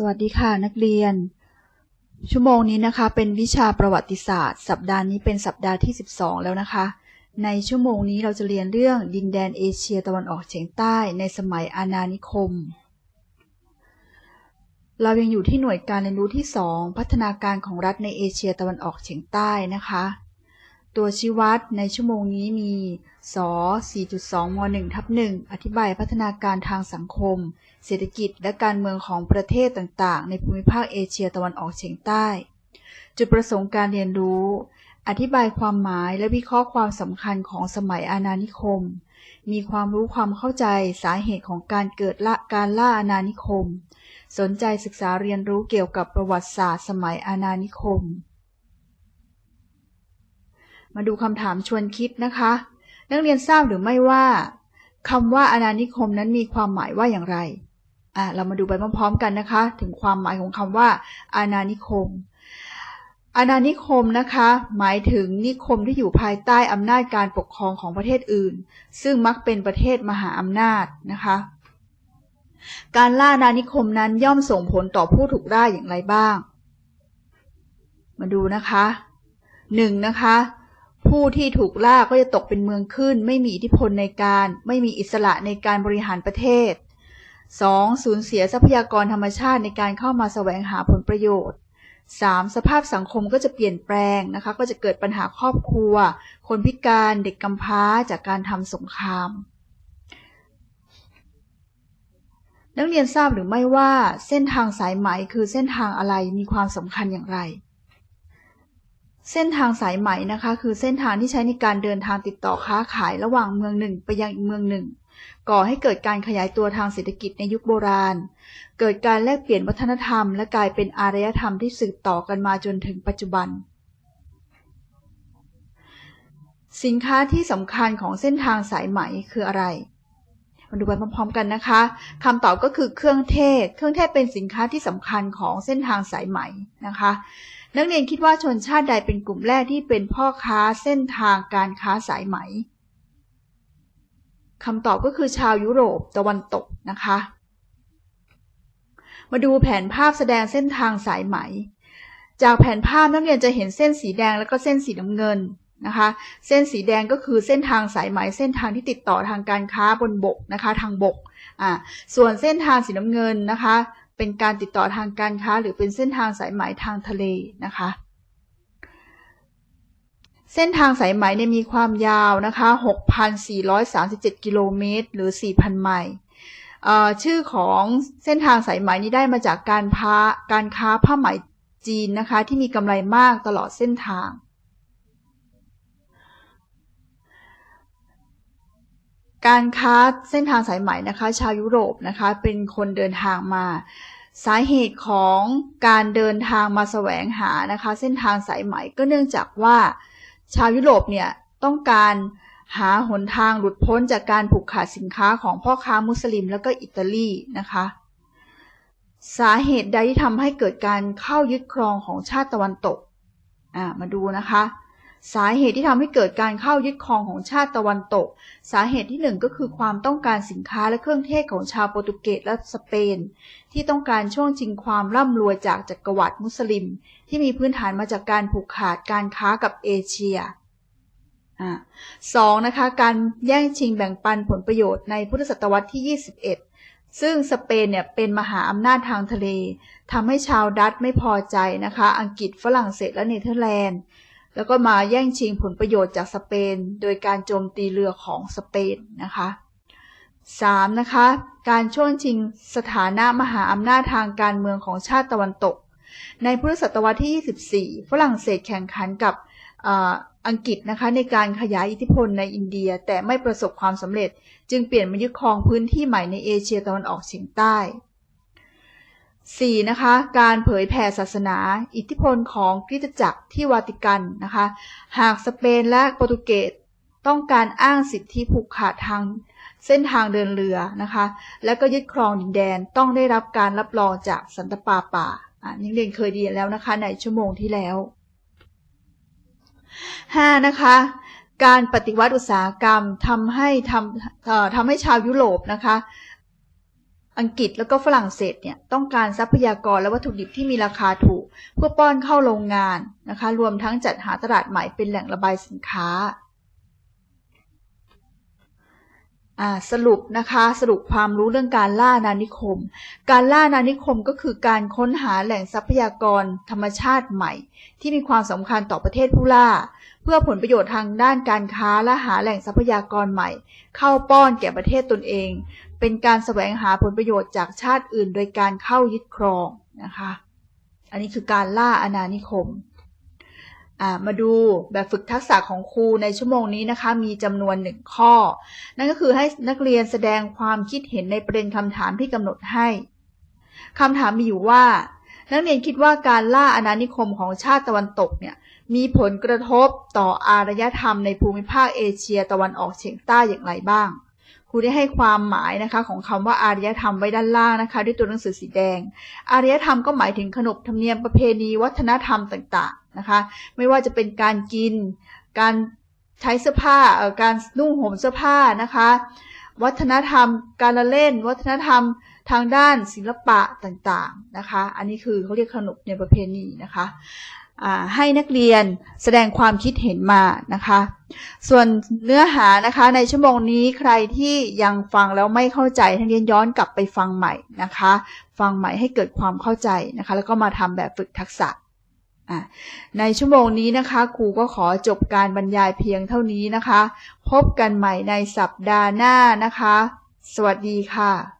สวัสดีค่ะนักเรียน ชั่วโมงนี้นะคะ เป็นวิชาประวัติศาสตร์ สัปดาห์นี้เป็นสัปดาห์ที่ 12 แล้วนะคะ ในชั่วโมงนี้เราจะเรียนเรื่องดินแดนเอเชียตะวันออกเฉียงใต้ในสมัยอาณานิคม เรายังอยู่ที่หน่วยการเรียนรู้ที่ 2 พัฒนาการของรัฐในเอเชียตะวันออกเฉียงใต้นะคะ ตัวชี้วัดในชั่วโมงนี้มีส4.2ม1ทับ1อธิบายพัฒนาการทางสังคม เศรษฐกิจและการเมืองของประเทศต่างๆ ในภูมิภาคเอเชียตะวันออกเฉียงใต้ จุดประสงค์การเรียนรู้ อธิบายความหมายและวิเคราะห์ความสำคัญของสมัยอาณานิคม มีความรู้ความเข้าใจสาเหตุของการเกิดละการล่าอาณานิคม สนใจศึกษาเรียนรู้เกี่ยวกับประวัติศาสตร์ สมัยอาณานิคม มาดูคำถามชวนคิดนะคะ นักเรียนทราบหรือไม่ว่าคำว่าอาณานิคมนั้นมีความหมายว่าอย่างไร อะเรามาดูไปพร้อมๆกันนะคะ ถึงความหมายของคำว่าอาณานิคม อาณานิคมนะคะ หมายถึงนิคมที่อยู่ภายใต้อำนาจการปกครองของประเทศอื่น ซึ่งมักเป็นประเทศมหาอำนาจนะคะ การล่าอาณานิคมนั้นย่อมส่งผลต่อผู้ถูกล่าอย่างไรบ้าง มาดูนะคะหนึ่งนะคะ ผู้ที่ถูกล่าก็จะตกเป็นเมืองขึ้น ไม่มีอิทธิพลในการ ไม่มีอิสระในการบริหารประเทศ 2. สูญเสียทรัพยากรธรรมชาติในการเข้ามาแสวงหาผลประโยชน์ 3. สภาพสังคมก็จะเปลี่ยนแปลงนะคะ ก็จะเกิดปัญหาครอบครัว คนพิการเด็กกำพร้าจากการทำสงคราม นักเรียนทราบหรือไม่ว่าเส้นทางสายไหมคือเส้นทางอะไรมีความสำคัญอย่างไร เส้นทางสายไหมนะคะ คือเส้นทางที่ใช้ในการเดินทางติดต่อค้าขายระหว่างเมืองหนึ่งไปยังอีกเมืองหนึ่ง ก่อให้เกิดการขยายตัวทางเศรษฐกิจในยุคโบราณ เกิดการแลกเปลี่ยนวัฒนธรรม และกลายเป็นอารยธรรมที่สืบต่อกันมาจนถึงปัจจุบัน สินค้าที่สำคัญของเส้นทางสายไหมคืออะไร มาดูไปพร้อมๆกันนะคะคำตอบก็คือเครื่องเทศ เครื่องเทศเป็นสินค้าที่สำคัญของเส้นทางสายไหมนะคะ นักเรียนคิดว่าชนชาติใดเป็นกลุ่มแรกที่เป็นพ่อค้าเส้นทางการค้าสายไหมคำตอบก็คือชาวยุโรปตะวันตกนะคะ มาดูแผนภาพแสดงเส้นทางสายไหม จากแผนภาพนักเรียนจะเห็นเส้นสีแดงแล้วก็เส้นสีน้ำเงิน นะคะ เส้นสีแดงก็คือเส้นทางสายไหมเส้นทางที่ติดต่อทางการค้าบนบกนะคะ ทางบกอ่าส่วนเส้นทางสีน้ำเงินนะคะ เป็นการติดต่อทางการค้า หรือเป็นเส้นทางสายไหมทางทะเลนะคะเส้นทางสายไหมเนี่ยมีความยาวนะคะ 6,437 กิโลเมตร หรือ 4,000 ไมล์ชื่อของเส้นทางสายไหมนี้ได้มาจากการพาการค้าผ้าไหมจีนนะคะ ที่มีกำไรมากตลอดเส้นทาง การค้าเส้นทางสายไหมนะคะ ชาวยุโรปนะคะเป็นคนเดินทางมา สาเหตุของการเดินทางมาแสวงหานะคะ เส้นทางสายไหมก็เนื่องจากว่า ชาวยุโรปเนี่ยต้องการหาหนทางหลุดพ้นจากการผูกขาดสินค้าของพ่อค้ามุสลิมแล้วก็อิตาลีนะคะ สาเหตุใดที่ทำให้เกิดการเข้ายึดครองของชาติตะวันตก อ่ามาดูนะคะ สาเหตุที่ทำให้เกิดการเข้ายึดครองของชาติตะวันตก สาเหตุที่หนึ่งก็คือความต้องการสินค้าและเครื่องเทศของชาวโปรตุเกสและสเปน ที่ต้องการช่วงชิงความร่ำรวยจากจักรวรรดิมุสลิม ที่มีพื้นฐานมาจากการผูกขาดการค้ากับเอเชียสองนะคะการแย่งชิงแบ่งปันผลประโยชน์ในพุทธศตวรรษที่ 21 ซึ่งสเปนเนี่ยเป็นมหาอำนาจทางทะเลทำให้ชาวดัตไม่พอใจนะคะ อังกฤษฝรั่งเศสและเนเธอร์แลนด์ แล้วก็มาแย่งชิงผลประโยชน์จากสเปน โดยการโจมตีเรือของสเปนนะคะ 3. นะคะ การช่วงชิงสถานะมหาอำนาจทางการเมืองของชาติตะวันตก ในพุทธศตวรรษที่ 24 ฝรั่งเศสแข่งขันกับอังกฤษนะคะในการขยายอิทธิพลในอินเดียแต่ไม่ประสบความสำเร็จ จึงเปลี่ยนมายึดครองพื้นที่ใหม่ในเอเชียตะวันออกเฉียงใต้ 4. นะคะการเผยแผ่ศาสนา อิทธิพลของคริสตจักรที่วาติกันนะคะหากสเปนและโปรตุเกสต้องการอ้างสิทธิผูกขาดทางเส้นทางเดินเรือนะคะ และก็ยึดครองดินแดนต้องได้รับการรับรองจากสันตปาป่าอ่านี่เรียนเคยเรีแล้วนะคะในชั่วโมงที่แล้ว 5. นะคะการปฏิวัติอุตสาหกรรมทำให้ทำทำให้ชาวยุโรปนะคะ อังกฤษแล้วก็ฝรั่งเศสเนี่ยต้องการทรัพยากรและวัตถุดิบที่มีราคาถูก เพื่อป้อนเข้าโรงงานนะคะ รวมทั้งจัดหาตลาดใหม่เป็นแหล่งระบายสินค้าสรุปนะคะสรุปความรู้เรื่องการล่านานิคม การล่านานิคมก็คือการค้นหาแหล่งทรัพยากรธรรมชาติใหม่ ที่มีความสำคัญต่อประเทศผู้ล่า เพื่อผลประโยชน์ทางด้านการค้าและหาแหล่งทรัพยากรใหม่ เข้าป้อนแก่ประเทศตนเอง เป็นการแสวงหาผลประโยชน์จากชาติอื่น โดยการเข้ายึดครองนะคะ อันนี้คือการล่าอาณานิคม มาดูแบบฝึกทักษะของครูในชั่วโมงนี้นะคะ มีจำนวนหนึ่งข้อ นั่นก็คือให้นักเรียนแสดงความคิดเห็นในประเด็นคำถามที่กำหนดให้คำถามมีอยู่ว่า นักเรียนคิดว่าการล่าอาณานิคมของชาติตะวันตกเนี่ยมีผลกระทบต่ออารยธรรมในภูมิภาคเอเชียตะวันออกเฉียงใต้อย่างไรบ้าง ครูได้ให้ความหมายนะคะของคำว่าอารยธรรมไว้ด้านล่างนะคะ ด้วยตัวหนังสือสีแดง อารยธรรมก็หมายถึงขนบธรรมเนียมประเพณีวัฒนธรรมต่างๆนะคะ ไม่ว่าจะเป็นการกิน การใช้เสื้อผ้าการนุ่งห่มเสื้อผ้านะคะ วัฒนธรรม การละเล่น วัฒนธรรมทางด้านศิลปะต่างๆนะคะ อันนี้คือเขาเรียกขนบในประเพณีนะคะ ให้นักเรียนแสดงความคิดเห็นมานะคะ ส่วนเนื้อหานะคะในชั่วโมงนี้ใครที่ยังฟังแล้วไม่เข้าใจทั้งเรียนย้อนกลับไปฟังใหม่นะคะ ฟังใหม่ให้เกิดความเข้าใจนะคะ แล้วก็มาทำแบบฝึกทักษะในชั่วโมงนี้นะคะครูก็ขอจบการบรรยายเพียงเท่านี้นะคะ พบกันใหม่ในสัปดาห์หน้านะคะ สวัสดีค่ะ